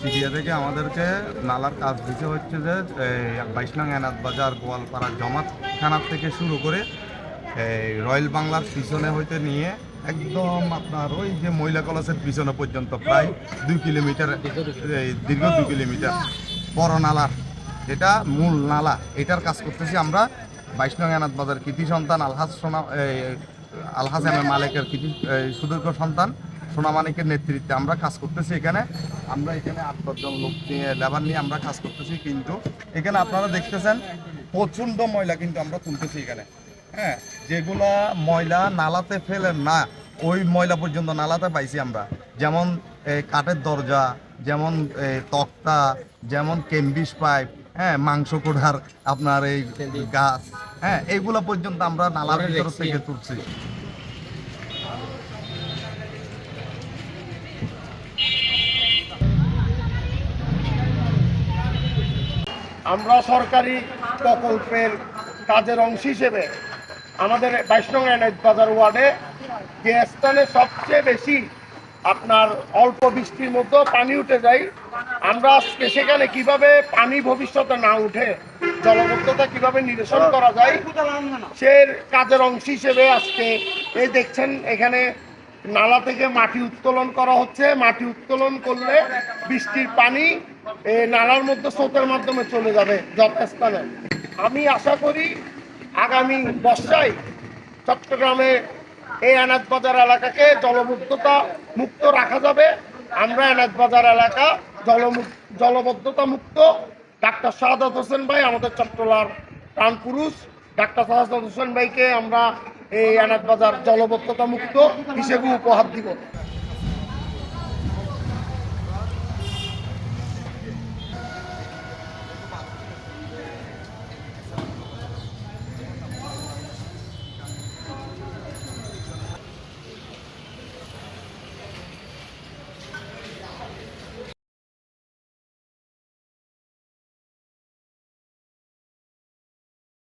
Syria থেকে আমাদেরকে নালার কাজ দিতে হচ্ছে যে এই বাইশ নং এনাদ বাজার গোয়ালপাড়া জমাত থানার থেকে শুরু করে এই রয়্যাল বাংলার পিছনে হইতে নিয়ে একদম আপনার ওই যে মহিলা কলেজের পিছনে পর্যন্ত প্রায় দুই কিলোমিটার এই দীর্ঘ দুই কিলোমিটার বড় নালা এটা মূল নালা এটার কাজ করতেছি আমরা বাইশ নং এনাদ বাজার কৃতি সন্তান আলহাজ সোনা এই, আলহাজ এম মালিকের কৃতি সুদীর্ঘ সন্তান সোনামানিকের নেতৃত্বে আমরা কাজ করতেছি এখানে। আমরা এখানে আট দশজন লোক নিয়ে লেবার নিয়ে আমরা কাজ করতেছি কিন্তু এখানে আপনারা দেখতেছেন প্রচণ্ড ময়লা কিন্তু আমরা তুলতেছি এখানে। হ্যাঁ যেগুলা ময়লা নালাতে ফেলেন না ওই ময়লা পর্যন্ত নালাতে পাইছি আমরা। যেমন কাঠের দরজা যেমন তক্তা যেমন কেম্বিস পাইপ হ্যাঁ মাংস কোঠার আপনার এই গাছ হ্যাঁ এইগুলা পর্যন্ত আমরা নালার ভিতর থেকে তুলছি। আমরা সরকারি প্রকল্পের কাজের অংশ হিসেবে আমাদের বাইশ নং বাজার ওয়ার্ডে যে স্থানে সবচেয়ে বেশি আপনার অল্প বৃষ্টির মধ্যে পানি উঠে যায়। আমরা আজকে সেখানে কীভাবে পানি ভবিষ্যতে না উঠে জলবদ্ধতা কীভাবে নিরসন করা যায় সে কাজের অংশ হিসেবে আজকে এই দেখছেন, এখানে নালা থেকে মাটি উত্তোলন করা হচ্ছে। মাটি উত্তোলন করলে বৃষ্টির পানি এই নালার মধ্যে স্রোতের মাধ্যমে চলে যাবে যথাস্থানে আমি আশা করি আগামী বর্ষায় চট্টগ্রামে এই আনাজ বাজার এলাকাকে জলমুক্ততা মুক্ত রাখা যাবে। আমরা আনাজ বাজার এলাকা জলবদ্ধতা মুক্ত। ডাক্তার শাহাদাত হোসেন ভাই আমাদের চট্টলার প্রাণ পুরুষ। ডাক্তার শাহাদাত হোসেন ভাইকে আমরা এই আনাজ বাজার জলবদ্ধতা মুক্ত হিসেবে উপহার দিব।